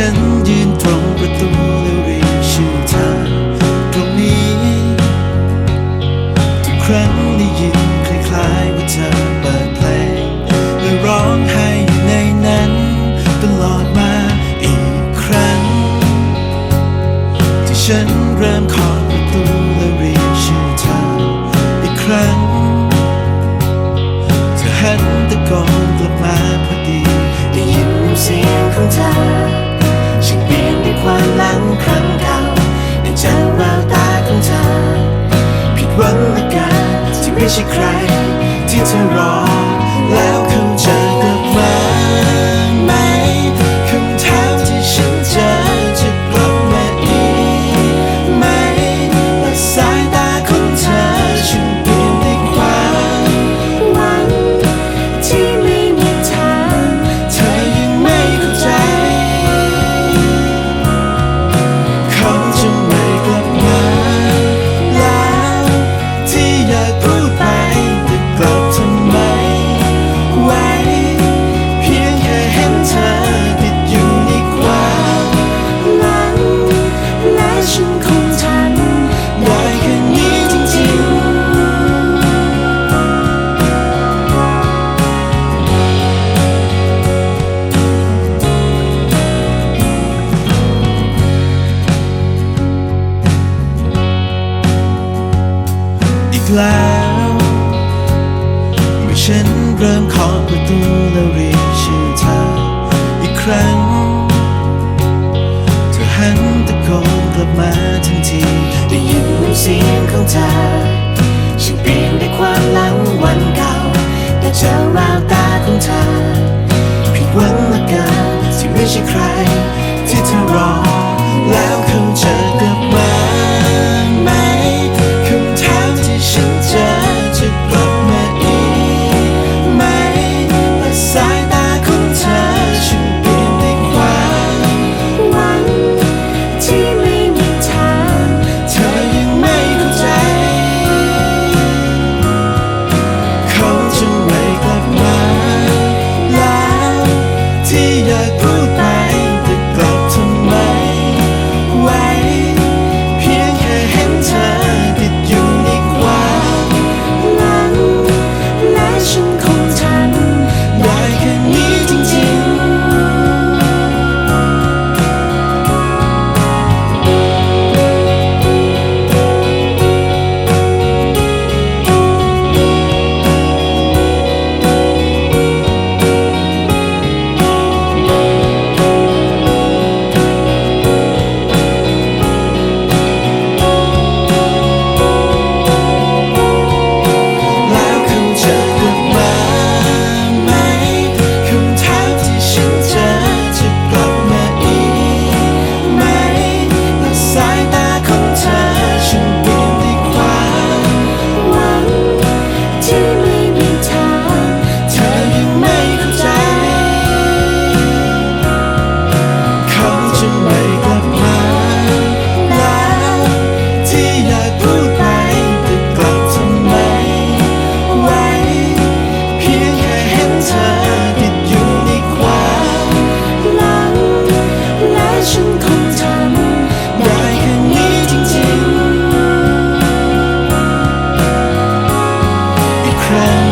ฉันยืนตรงประตูแล้วเรียกชื่อเธอตรงนี้ ทุกครั้งได้ยินคล้ายๆว่าเธอเปิดเพลงและร้องไห้อยู่ในนั้น ตลอดมาอีกครั้ง ที่ฉันเริ่มเคาะประตูและเรียกชื่อเธออีกครั้งเธอหันตะโกนกลับมาพอดีได้ยินเสียงของเธอ หวังเหลือเกินที่ไม่ใช่ใครที่เธอรอแล้วคือ แล้ว เมื่อฉันเริ่มเคาะประตูแล้วเรียกชื่อเธออีกครั้ง เธอหันตะโกนกลับมาทันทีได้ยินเสียงของเธอ ฉันเปลี่ยนด้วยความหลังวันเก่า แต่เจอแววตาของเธอ ผิดหวังเหลือเกินที่ไม่ใช่ใคร crawl